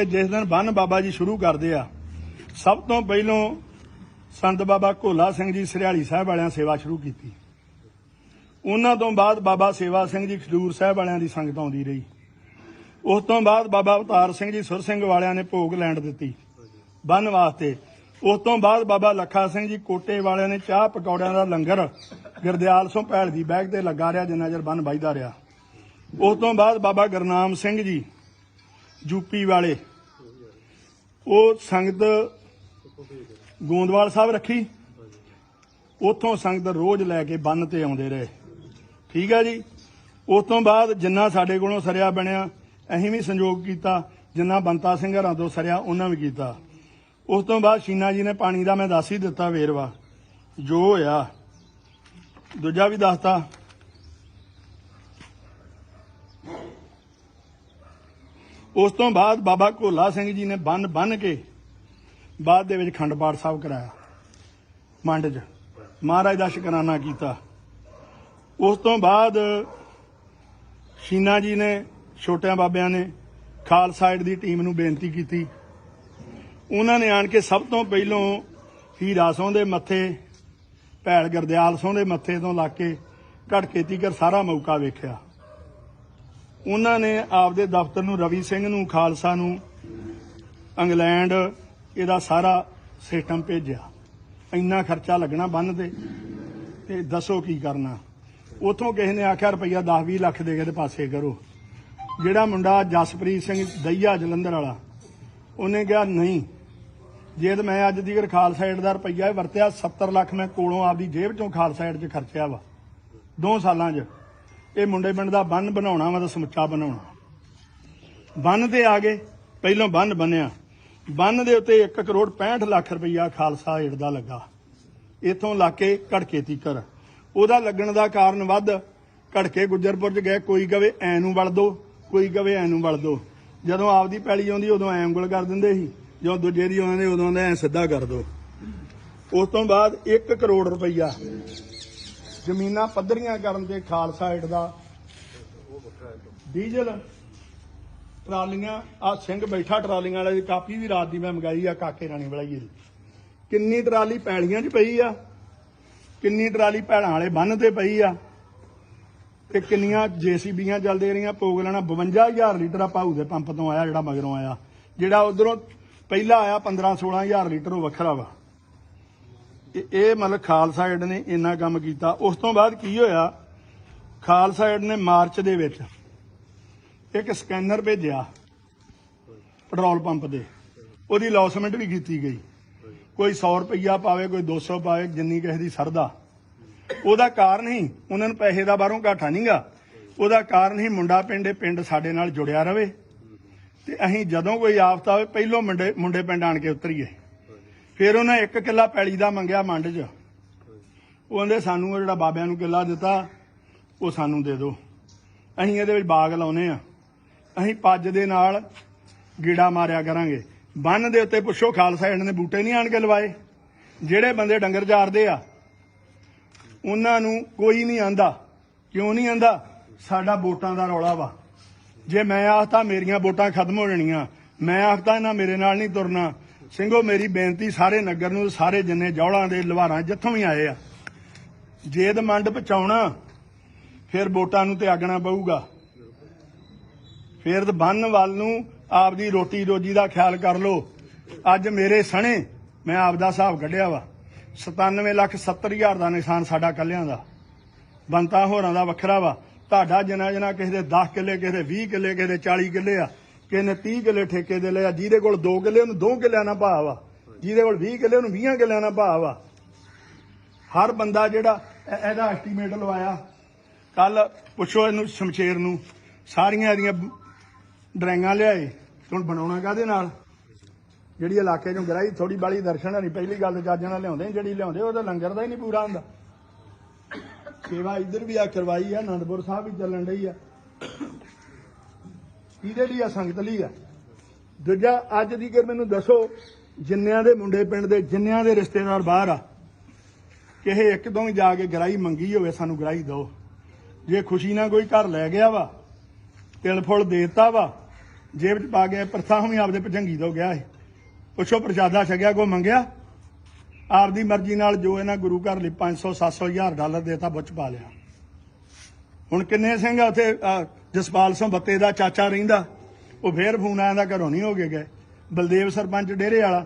ਜਿਸ ਦਿਨ ਬੰਨ ਬਾਬਾ ਜੀ ਸ਼ੁਰੂ ਕਰਦੇ ਆ, ਸਭ ਤੋਂ ਪਹਿਲੋਂ ਸੰਤ ਬਾਬਾ ਘੋਲਾ ਸਿੰਘ ਜੀ ਸਰਿਆਲੀ ਸਾਹਿਬ ਵਾਲਿਆਂ ਸੇਵਾ ਸ਼ੁਰੂ ਕੀਤੀ। ਉਹਨਾਂ ਤੋਂ ਬਾਅਦ ਬਾਬਾ ਸੇਵਾ ਸਿੰਘ ਜੀ ਖਡੂਰ ਸਾਹਿਬ ਵਾਲਿਆਂ ਦੀ ਸੰਗਤ ਆਉਂਦੀ ਰਹੀ। ਉਸ ਤੋਂ ਬਾਅਦ ਬਾਬਾ ਅਵਤਾਰ ਸਿੰਘ ਜੀ ਸੁਰ ਸਿੰਘ ਵਾਲਿਆਂ ਨੇ ਭੋਗ ਲੈਣ ਦਿੱਤੀ ਬੰਨ ਵਾਸਤੇ। ਉਸ ਤੋਂ ਬਾਅਦ ਬਾਬਾ ਲੱਖਾ ਸਿੰਘ ਜੀ ਕੋਟੇ ਵਾਲਿਆਂ ਨੇ ਚਾਹ ਪਕੌੜਿਆਂ ਦਾ ਲੰਗਰ ਗੁਰਦਿਆਲ ਸਿੰਘ ਭੈਲ ਦੀ ਬੈਗ ਤੇ ਲੱਗਾ ਰਿਹਾ, ਜਿੰਨਾ ਚਿਰ ਬੰਨ ਵੱਜਦਾ ਰਿਹਾ। ਉਸ ਤੋਂ ਬਾਅਦ ਬਾਬਾ ਗੁਰਨਾਮ ਸਿੰਘ ਜੀ ਯੂਪੀ ਵਾਲੇ। ਉਹ ਸੰਗਤ ਗੋਂਦਵਾਲ ਸਾਹਿਬ ਰੱਖੀ। ਉਥੋਂ ਸੰਗਤ ਰੋਜ਼ ਲੈ ਕੇ ਬੰਨ ਤੇ ਆਉਂਦੇ ਰਹੇ। ਠੀਕ ਹੈ ਜੀ? ਉਸ ਤੋਂ ਬਾਅਦ ਜਿੰਨਾ ਸਾਡੇ ਕੋਲੋਂ ਸਰਿਆ ਬਣਿਆ, ਅਸੀਂ ਵੀ ਸੰਯੋਗ ਕੀਤਾ। ਜਿੰਨਾ ਬੰਤਾ ਸਿੰਘ ਹਰਾਂ ਤੋਂ ਸਰਿਆ, ਉਹਨਾਂ ਵੀ ਕੀਤਾ। ਉਸ ਤੋਂ ਬਾਅਦ ਸ਼ੀਨਾ ਜੀ ਨੇ ਪਾਣੀ ਦਾ ਮੈਂ ਦੱਸ ਹੀ ਦਿੱਤਾ ਵੇਰਵਾ। ਜੋ ਹੋਇਆ, ਦੂਜਾ ਵੀ ਦੱਸਤਾ। ਉਸ ਤੋਂ ਬਾਅਦ ਬਾਬਾ ਘੋਲਾ ਸਿੰਘ ਜੀ ਨੇ ਬੰਨ ਬੰਨ ਕੇ ਬਾਅਦ ਦੇ ਵਿੱਚ ਖੰਡ ਪਾਠ ਸਾਹਿਬ ਕਰਾਇਆ, ਮੰਡ 'ਚ। ਮਹਾਰਾਜ ਦਾ ਸ਼ੁਕਰਾਨਾ ਕੀਤਾ। ਉਸ ਤੋਂ ਬਾਅਦ ਸ਼ੀਨਾ ਜੀ ਨੇ, ਛੋਟਿਆਂ ਬਾਬਿਆਂ ਨੇ ਖਾਲਸਾ ਏਡ ਦੀ ਟੀਮ ਨੂੰ ਬੇਨਤੀ ਕੀਤੀ। ਉਹਨਾਂ ਨੇ ਆਣ ਕੇ ਸਭ ਤੋਂ ਪਹਿਲੋਂ ਹੀਰਾ ਸੋਂ ਦੇ ਮੱਥੇ ਭੈਲ ਗਰਦਿਆਲ ਸੋਂ ਦੇ ਮੱਥੇ ਤੋਂ ਲਾ ਕੇ ਘੜਕੇ ਤੀਕਰ ਸਾਰਾ ਮੌਕਾ ਵੇਖਿਆ। ਉਹਨਾਂ ਨੇ ਆਪਦੇ ਦਫ਼ਤਰ ਨੂੰ ਰਵੀ ਸਿੰਘ ਨੂੰ, ਖਾਲਸਾ ਨੂੰ, ਇੰਗਲੈਂਡ, ਇਹਦਾ ਸਾਰਾ ਸਿਸਟਮ ਭੇਜਿਆ। ਇੰਨਾ ਖਰਚਾ ਲੱਗਣਾ ਬੰਨ ਤੇ ਤੇ ਦੱਸੋ ਕੀ ਕਰਨਾ। ਉਥੋਂ ਕਿਸੇ ਨੇ ਆਖਿਆ, ਰੁਪਈਆ 10-20 ਲੱਖ ਦੇ ਕੇ ਤੇ ਪਾਸੇ ਕਰੋ। ਜਿਹੜਾ ਮੁੰਡਾ ਜਸਪ੍ਰੀਤ ਸਿੰਘ ਦਈਆ ਜਲੰਧਰ ਵਾਲਾ, ਉਹਨੇ ਕਿਹਾ, ਨਹੀਂ, ਜੇ ਤਾਂ ਮੈਂ ਅੱਜ ਦੀ ਖਾਲਸਾ ਏਡ ਦਾ ਰੁਪਈਆ ਵਰਤਿਆ 70 ਲੱਖ ਮੈਂ ਕੋਲੋਂ ਆਪਦੀ ਜੇਬ ਚੋਂ ਖਾਲਸਾ ਏਡ 'ਚ ਖਰਚਿਆ ਵਾ, ਦੋ ਸਾਲਾਂ 'ਚ। ਇਹ ਮੁੰਡੇ ਪਿੰਡ ਦਾ ਬੰਨ ਬਣਾਉਣਾ ਵਾ ਤਾਂ ਸਮੁੱਚਾ ਬਣਾਉਣਾ। ਬੰਨ ਤੇ ਆ ਗਏ, ਪਹਿਲਾਂ ਬੰਨ ਬਣਿਆ ਬੰਨ ਦੇ ਉੱਤੇ 1 ਕਰੋੜ 65 ਲੱਖ ਰੁਪਈਆ ਖਾਲਸਾ ਏਡ ਦਾ ਲੱਗਾ। ਇਥੋਂ ਲਾ ਕੇ ਘੜਕੇ ਤੀਕਰ। ਉਹਦਾ ਲੱਗਣ ਦਾ ਕਾਰਨ ਵੱਧ, ਘੜਕੇ ਗੁੱਜਰਪੁਰ ਚ ਗਏ, ਕੋਈ ਕਵੇ ਐ ਨੂੰ ਵੜ ਦੋ, ਕੋਈ ਕਵੇ ਐ ਨੂੰ ਵੜ ਦੋ। ਜਦੋਂ ਆਪਦੀ ਪੈਲੀ ਆਉਂਦੀ, ਉਦੋਂ ਐ ਉਂਗਲ ਕਰ ਦਿੰਦੇ ਸੀ। ਜਦੋਂ ਦੂਜੇ ਦੀ ਆਉਂਦੇ, ਉਦੋਂ ਆਂਦੇ ਐ ਸਿੱਧਾ ਕਰ ਦੋ। ਉਸ ਤੋਂ ਬਾਅਦ 1 ਕਰੋੜ ਰੁਪਈਆ ਜ਼ਮੀਨਾਂ ਪੱਧਰੀਆਂ ਕਰਨ ਤੇ ਖਾਲਸਾ ਏਡ ਦਾ ਡੀਜ਼ਲ ਟਰਾਲੀਆਂ ਆ ਸਿੰਘ ਬੈਠਾ ਟਰਾਲੀਆਂ ਵਾਲੇ ਦੀ ਕਾਪੀ ਵੀ ਰਾਤ ਦੀ ਮੈਂ ਮੰਗਾਈ ਆ, ਕਾਕੇ ਰਾਣੀ ਬਲਾਈਏ ਦੀ। ਕਿੰਨੀ ਟਰਾਲੀ ਪੈਲੀਆਂ 'ਚ ਪਈ ਆ, ਕਿੰਨੀ ਟਰਾਲੀ ਭੈਣਾਂ ਵਾਲੇ ਬੰਨ ਤੇ ਪਈ ਆ, ਤੇ ਕਿੰਨੀਆਂ ਜੀਸੀਬੀਆਂ ਚੱਲਦੇ ਰਹੀਆਂ ਪੋਗ ਲੈਣਾ 52000 ਲੀਟਰ ਆ ਭਾਊ ਦੇ ਪੰਪ ਤੋਂ ਆਇਆ ਜਿਹੜਾ ਮਗਰੋਂ ਆਇਆ, ਜਿਹੜਾ ਉਧਰੋਂ ਪਹਿਲਾ ਆਇਆ 15 16000 ਲੀਟਰ ਉਹ ਵੱਖਰਾ ਵਾ। ਇਹ ਇਹ ਮਤਲਬ ਖਾਲਸਾ ਏਡ ਨੇ ਇੰਨਾ ਕੰਮ ਕੀਤਾ। ਉਸ ਤੋਂ ਬਾਅਦ ਕੀ ਹੋਇਆ? ਖਾਲਸਾ ਏਡ ਨੇ ਮਾਰਚ ਦੇ ਵਿੱਚ ਇੱਕ ਸਕੈਨਰ ਭੇਜਿਆ ਪੈਟਰੋਲ ਪੰਪ ਦੇ ਉਹਦੀ ਲੌਸਮੈਂਟ ਵੀ ਕੀਤੀ ਗਈ। ਕੋਈ 100 ਰੁਪਈਆ ਪਾਵੇ, ਕੋਈ 200 ਪਾਵੇ, ਜਿੰਨੀ ਕਿਸੇ ਦੀ ਸਰਦਾ। ਉਹਦਾ ਕਾਰਨ ਹੀ ਉਹਨਾਂ ਨੂੰ ਪੈਸੇ ਦਾ ਬਾਹਰੋਂ ਘਾਟਾ ਨਹੀਂਗਾ ਉਹਦਾ ਕਾਰਨ ਹੀ ਮੁੰਡਾ ਪਿੰਡੇ ਪਿੰਡ ਸਾਡੇ ਨਾਲ ਜੁੜਿਆ ਰਵੇ। ਤੇ ਅਸੀਂ ਜਦੋਂ ਕੋਈ ਆਫਤ ਆਵੇ, ਪਹਿਲੋਂ ਮੁੰਡੇ ਮੁੰਡੇ ਪਿੰਡ ਆਣ ਕੇ ਉਤਰੀਏ। ਫਿਰ ਉਹਨਾਂ ਇੱਕ ਕਿੱਲਾ ਪੈਲੀ ਦਾ ਮੰਗਿਆ ਮੰਡ 'ਚ। ਉਹ ਕਹਿੰਦੇ, ਸਾਨੂੰ ਉਹ ਜਿਹੜਾ ਬਾਬਿਆਂ ਨੂੰ ਕਿੱਲਾ ਦਿੱਤਾ, ਉਹ ਸਾਨੂੰ ਦੇ ਦਿਓ। ਅਸੀਂ ਇਹਦੇ ਵਿੱਚ ਬਾਗ ਲਾਉਨੇ ਆ। ਅਸੀਂ ਪੱਜ ਦੇ ਨਾਲ ਗੀੜਾ ਮਾਰਿਆ ਕਰਾਂਗੇ। ਬੰਨ ਦੇ ਉੱਤੇ ਪੁੱਛੋ, ਖਾਲਸਾ ਏਡ ਨੇ ਬੂਟੇ ਨਹੀਂ ਆਣ ਕੇ ਲਵਾਏ? ਜਿਹੜੇ ਬੰਦੇ ਡੰਗਰ ਚਾਰਦੇ ਆ, ਉਹਨਾਂ ਨੂੰ ਕੋਈ ਨਹੀਂ ਆਂਦਾ। ਕਿਉਂ ਨਹੀਂ ਆਂਦਾ? ਸਾਡਾ ਵੋਟਾਂ ਦਾ ਰੌਲਾ ਵਾ। ਜੇ ਮੈਂ ਆਖਤਾ, ਮੇਰੀਆਂ ਵੋਟਾਂ ਖਤਮ ਹੋ ਜਾਣੀਆਂ। ਮੈਂ ਆਖਤਾ, ਇਹਨਾਂ ਮੇਰੇ ਨਾਲ ਨਹੀਂ ਤੁਰਨਾ। ਸਿੰਘੋ, ਮੇਰੀ ਬੇਨਤੀ ਸਾਰੇ ਨਗਰ ਨੂੰ, ਸਾਰੇ ਜਿੰਨੇ ਜੌਲਾਂ ਦੇ ਲਵਾਰਾਂ ਜਿੱਥੋਂ ਵੀ ਆਏ ਆ ਜੇਦ ਮੰਡ ਪਹੁੰਚਾਉਣਾ, ਫਿਰ ਵੋਟਾਂ ਨੂੰ ਤਿਆਗਣਾ ਪਊਗਾ। ਫਿਰ ਬੰਨ ਵੱਲ ਨੂੰ ਆਪਦੀ ਰੋਟੀ ਰੋਜੀ ਦਾ ਖਿਆਲ ਕਰ ਲਓ। ਅੱਜ ਮੇਰੇ ਸਣੇ ਮੈਂ ਆਪਦਾ ਹਿਸਾਬ ਕੱਢਿਆ ਵਾ। 97 ਲੱਖ 70 ਹਜ਼ਾਰ ਦਾ ਨਿਸ਼ਾਨ ਸਾਡਾ ਕੱਲਿਆਂ ਦਾ। ਬੰਤਾ ਹੋਰਾਂ ਦਾ ਵੱਖਰਾ ਵਾ। ਤੁਹਾਡਾ ਜਨਾ ਜਨਾ ਕਿਸੇ ਦੇ 10 ਕਿੱਲੇ, ਕਿਸੇ ਦੇ 20 ਕਿੱਲੇ, ਕਿਸੇ ਦੇ 40 ਕਿੱਲੇ ਆ। ਕਿ ਨੇ 30 ਕਿੱਲੇ ਠੇਕੇ ਦੇ ਲਿਆ ਜਿਹਦੇ ਕੋਲ 2 ਕਿੱਲੇ, ਉਹਨੂੰ 2 ਕਿੱਲਿਆਂ ਦਾ ਭਾਅ ਵਾ ਜਿਹਦੇ ਕੋਲ 20 ਕਿੱਲੇ, ਉਹਨੂੰ 20 ਕਿੱਲਿਆਂ ਦਾ ਭਾਅ ਵਾ ਹਰ ਬੰਦਾ ਜਿਹੜਾ ਇਹਦਾ ਐਸਟੀਮੇਟ ਲਵਾਇਆ। ਕੱਲ ਪੁੱਛੋ ਇਹਨੂੰ ਸ਼ਮਸ਼ੇਰ ਨੂੰ, ਸਾਰੀਆਂ ਇਹਦੀਆਂ ਡਰਾਈਆਂ ਲਿਆਏ ਹੁਣ ਬਣਾਉਣਾ ਕਾਦੇ ਨਾਲ? ਜਿਹੜੀ ਇਲਾਕੇ ਚੋਂ ਗਰਾਈ ਥੋੜੀ ਬਾਲੀ ਦਰਸ਼ਨ ਨਹੀਂ ਪਹਿਲੀ ਗੱਲ ਤੇ ਜੱਜ ਨਾਲ ਲਿਆਉਂਦੇ ਜਿਹੜੀ ਲਿਆਉਂਦੇ, ਉਹਦਾ ਲੰਗਰ ਦਾ ਹੀ ਨਹੀਂ ਪੂਰਾ ਹੁੰਦਾ। ਸੇਵਾ ਇੱਧਰ ਵੀ ਆ ਕਰਵਾਈ ਆ ਆਨੰਦਪੁਰ ਸਾਹਿਬ ਵੀ ਚੱਲਣ ਰਹੀ ਆ। ਇਹਦੇ ਲਈ ਆ, ਸੰਗਤ ਲਈ ਆ। ਦੂਜਾ, ਅੱਜ ਦੀ ਕਿ ਮੈਨੂੰ ਦੱਸੋ, ਜਿੰਨਿਆਂ ਦੇ ਮੁੰਡੇ ਪਿੰਡ ਦੇ, ਜਿੰਨਿਆਂ ਦੇ ਰਿਸ਼ਤੇਦਾਰ ਬਾਹਰ ਆ ਕਿਸੇ ਇੱਕ ਦੋ ਜਾ ਕੇ ਗਰਾਈ ਮੰਗੀ ਹੋਵੇ, ਸਾਨੂੰ ਗਰਾਈ ਦਿਓ। ਜੇ ਖੁਸ਼ੀ ਨਾਲ ਕੋਈ ਘਰ ਲੈ ਗਿਆ ਵਾ, ਤਿਲ ਫੁੱਲ ਦੇਤਾ ਵਾ, ਜੇਬ 'ਚ ਪਾ ਗਿਆ ਪ੍ਰਥਾ ਵੀ ਆਪਦੇ ਭਜੰਗੀ ਤੋਂ ਗਿਆ ਹੈ ਪੁੱਛੋ ਪ੍ਰਸ਼ਾਦਾ ਛਕਿਆ ਕੋ ਮੰਗਿਆ? ਆਪਦੀ ਮਰਜ਼ੀ ਨਾਲ ਜੋ ਇਹਨਾਂ ਗੁਰੂ ਘਰ ਲਈ 500 700 ਹਜ਼ਾਰ ਡਾਲਰ ਦੇਤਾ, ਬੁੱਚ ਪਾ ਲਿਆ। ਹੁਣ ਕਿੰਨੇ ਸਿੰਘ ਆ ਉੱਥੇ? ਜਸਪਾਲ ਸਿੰਘ ਬੱਤੇ ਦਾ ਚਾਚਾ ਰਹਿੰਦਾ, ਉਹ ਫੇਰ ਫੋਨ ਆਇਆ ਦਾ ਘਰੋਂ ਨਹੀਂ ਹੋ ਕੇ ਗਏ। ਬਲਦੇਵ ਸਰਪੰਚ ਡੇਰੇ ਵਾਲਾ।